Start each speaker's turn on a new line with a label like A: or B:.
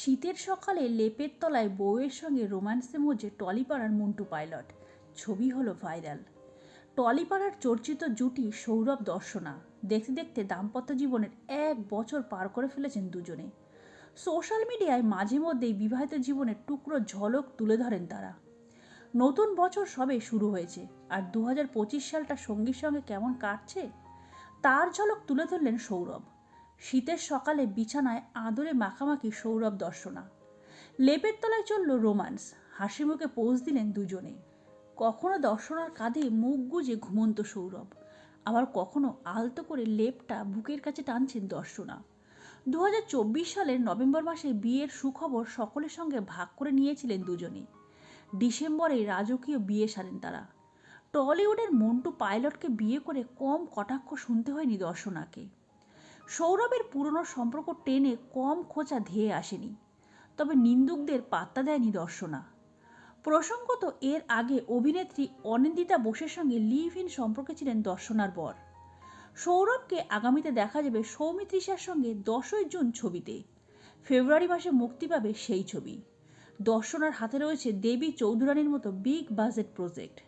A: শীতের সকালে লেপের তলায় বউয়ের সঙ্গে রোম্যান্সে মজে টলিপাড়ার মন্টু পাইলট। ছবি হলো ভাইরাল। টলিপাড়ার চর্চিত জুটি সৌরভ দর্শনা। দেখতে দেখতে দাম্পত্য জীবনের এক বছর পার করে ফেলেছেন দুজনে। সোশ্যাল মিডিয়ায় মাঝে মধ্যেই বিবাহিত জীবনের টুকরো ঝলক তুলে ধরেন তারা। নতুন বছর সবে শুরু হয়েছে, আর দু হাজার পঁচিশ সালটা সঙ্গীর সঙ্গে কেমন কাটছে? তার ঝলক তুলে ধরলেন সৌরভ। শীতের সকালে বিছানায় আদরে মাখামাখি সৌরভ দর্শনা। লেপের তলায় চলল রোমান্স। হাসি মুখে পোজ দিলেন দুজনে। কখনো দর্শনার কাঁধে মুখ গুজে ঘুমন্ত সৌরভ। আবার কখনো আলতো করে লেপটা বুকের কাছে টানছেন দর্শনা। দু হাজার চব্বিশ সালের নভেম্বর মাসে বিয়ের সুখবর সকলের সঙ্গে ভাগ করে নিয়েছিলেন দুজনে। ডিসেম্বরে রাজকীয় বিয়ে সারেন তারা। টলিউডের মন্টু পাইলটকে বিয়ে করে কম কটাক্ষ শুনতে হয়নি দর্শনাকে। সৌরভের পুরনো সম্পর্ক টেনে কম খোঁচা ধেয়ে আসেনি। তবে নিন্দুকদের পাত্তা দেয়নি দর্শনা। প্রসঙ্গত এর আগে অভিনেত্রী অনিন্দিতা বোসের সঙ্গে লিভ ইন সম্পর্কে ছিলেন দর্শনার বর। সৌরভকে আগামীতে দেখা যাবে সৌমিত্রিষার সঙ্গে দশই জুন ছবিতে। ফেব্রুয়ারি মাসে মুক্তি পাবে সেই ছবি। দর্শনার হাতে রয়েছে দেবী চৌধুরানীর মতো বিগ বাজেট প্রজেক্ট।